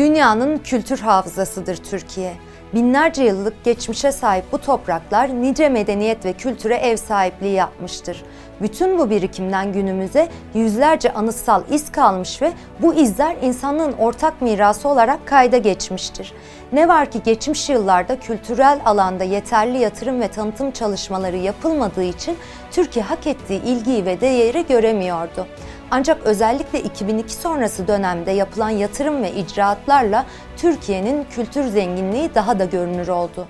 Dünyanın kültür hafızasıdır Türkiye. Binlerce yıllık geçmişe sahip bu topraklar nice medeniyet ve kültüre ev sahipliği yapmıştır. Bütün bu birikimden günümüze yüzlerce anıtsal iz kalmış ve bu izler insanlığın ortak mirası olarak kayda geçmiştir. Ne var ki geçmiş yıllarda kültürel alanda yeterli yatırım ve tanıtım çalışmaları yapılmadığı için Türkiye hak ettiği ilgiyi ve değeri göremiyordu. Ancak özellikle 2002 sonrası dönemde yapılan yatırım ve icraatlarla Türkiye'nin kültür zenginliği daha da görünür oldu.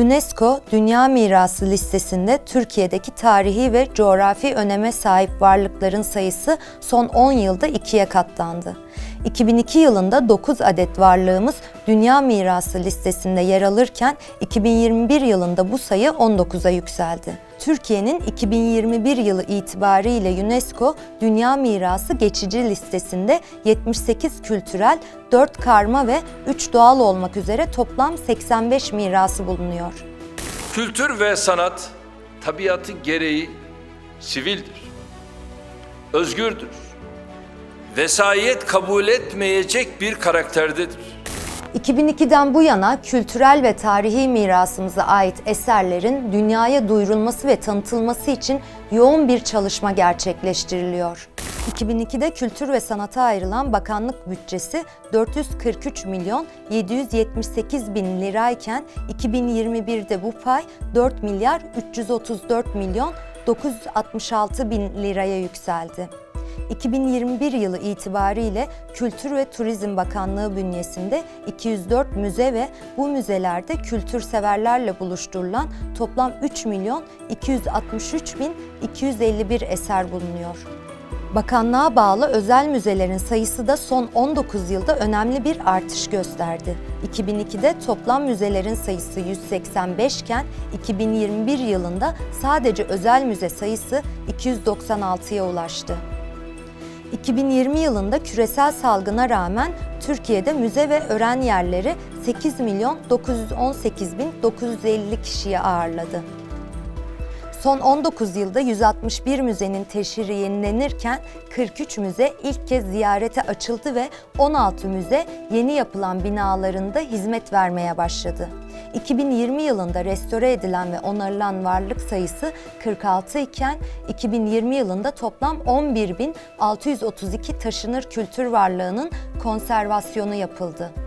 UNESCO Dünya Mirası listesinde Türkiye'deki tarihi ve coğrafi öneme sahip varlıkların sayısı son 10 yılda ikiye katlandı. 2002 yılında 9 adet varlığımız Dünya Mirası listesinde yer alırken 2021 yılında bu sayı 19'a yükseldi. Türkiye'nin 2021 yılı itibariyle UNESCO Dünya Mirası geçici listesinde 78 kültürel, 4 karma ve 3 doğal olmak üzere toplam 85 mirası bulunuyor. Kültür ve sanat tabiatı gereği sivildir. Özgürdür. Vesayet kabul etmeyecek bir karakterdedir. 2002'den bu yana kültürel ve tarihi mirasımıza ait eserlerin dünyaya duyurulması ve tanıtılması için yoğun bir çalışma gerçekleştiriliyor. 2002'de kültür ve sanata ayrılan bakanlık bütçesi 443 milyon 778 bin lirayken 2021'de bu pay 4 milyar 334 milyon 966 bin liraya yükseldi. 2021 yılı itibariyle Kültür ve Turizm Bakanlığı bünyesinde 204 müze ve bu müzelerde kültür severlerle buluşturulan toplam 3 milyon 263 bin 251 eser bulunuyor. Bakanlığa bağlı özel müzelerin sayısı da son 19 yılda önemli bir artış gösterdi. 2002'de toplam müzelerin sayısı 185 iken 2021 yılında sadece özel müze sayısı 296'ya ulaştı. 2020 yılında küresel salgına rağmen Türkiye'de müze ve öğren yerleri 8 milyon 918 bin 950 kişiyi ağırladı. Son 19 yılda 161 müzenin teşhiri yenilenirken 43 müze ilk kez ziyarete açıldı ve 16 müze yeni yapılan binalarında hizmet vermeye başladı. 2020 yılında restore edilen ve onarılan varlık sayısı 46 iken 2020 yılında toplam 11.632 taşınır kültür varlığının konservasyonu yapıldı.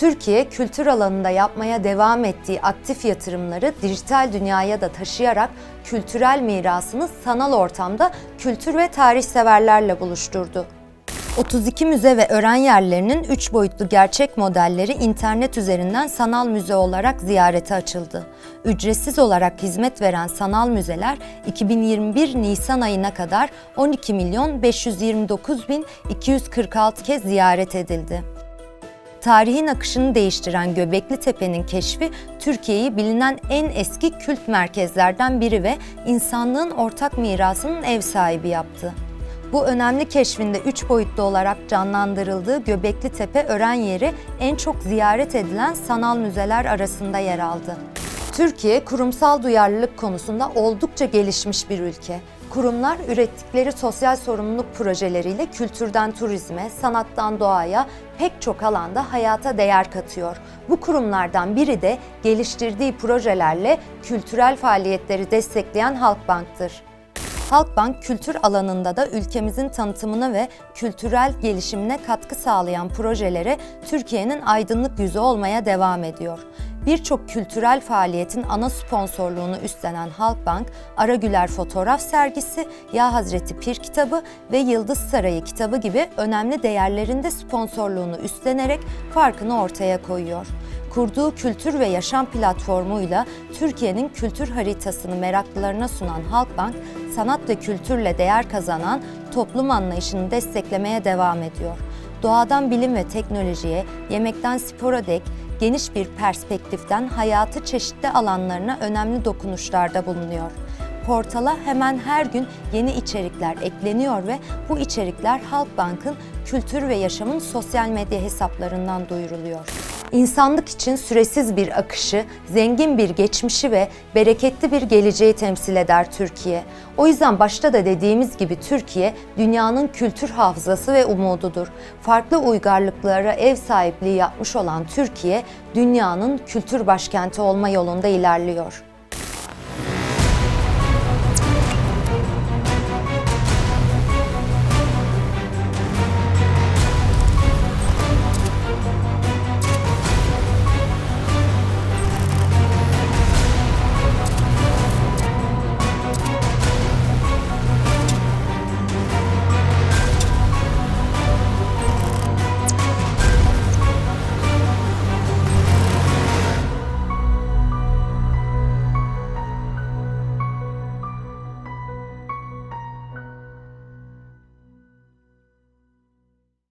Türkiye kültür alanında yapmaya devam ettiği aktif yatırımları dijital dünyaya da taşıyarak kültürel mirasını sanal ortamda kültür ve tarih severlerle buluşturdu. 32 müze ve öğren yerlerinin 3 boyutlu gerçek modelleri internet üzerinden sanal müze olarak ziyarete açıldı. Ücretsiz olarak hizmet veren sanal müzeler 2021 Nisan ayına kadar 12 milyon 529 bin 246 kez ziyaret edildi. Tarihin akışını değiştiren Göbekli Tepe'nin keşfi Türkiye'yi bilinen en eski kült merkezlerden biri ve insanlığın ortak mirasının ev sahibi yaptı. Bu önemli keşfinde üç boyutlu olarak canlandırıldığı Göbekli Tepe öğren yeri en çok ziyaret edilen sanal müzeler arasında yer aldı. Türkiye kurumsal duyarlılık konusunda oldukça gelişmiş bir ülke. Kurumlar ürettikleri sosyal sorumluluk projeleriyle kültürden turizme, sanattan doğaya pek çok alanda hayata değer katıyor. Bu kurumlardan biri de geliştirdiği projelerle kültürel faaliyetleri destekleyen Halkbank'tır. Halkbank kültür alanında da ülkemizin tanıtımına ve kültürel gelişimine katkı sağlayan projelere Türkiye'nin aydınlık yüzü olmaya devam ediyor. Birçok kültürel faaliyetin ana sponsorluğunu üstlenen Halkbank, Aragüler Fotoğraf Sergisi, Ya Hazreti Pir kitabı ve Yıldız Sarayı kitabı gibi önemli değerlerinde sponsorluğunu üstlenerek farkını ortaya koyuyor kurduğu kültür ve yaşam platformuyla Türkiye'nin kültür haritasını meraklılarına sunan Halkbank, sanat ve kültürle değer kazanan toplum anlayışını desteklemeye devam ediyor. Doğadan bilim ve teknolojiye, yemekten spora dek geniş bir perspektiften hayatı çeşitli alanlarına önemli dokunuşlarda bulunuyor. portala hemen her gün yeni içerikler ekleniyor ve bu içerikler Halkbank'ın kültür ve yaşamın sosyal medya hesaplarından duyuruluyor. İnsanlık için süresiz bir akışı, zengin bir geçmişi ve bereketli bir geleceği temsil eder Türkiye. O yüzden başta da dediğimiz gibi Türkiye dünyanın kültür hafızası ve umududur. Farklı uygarlıklara ev sahipliği yapmış olan Türkiye dünyanın kültür başkenti olma yolunda ilerliyor.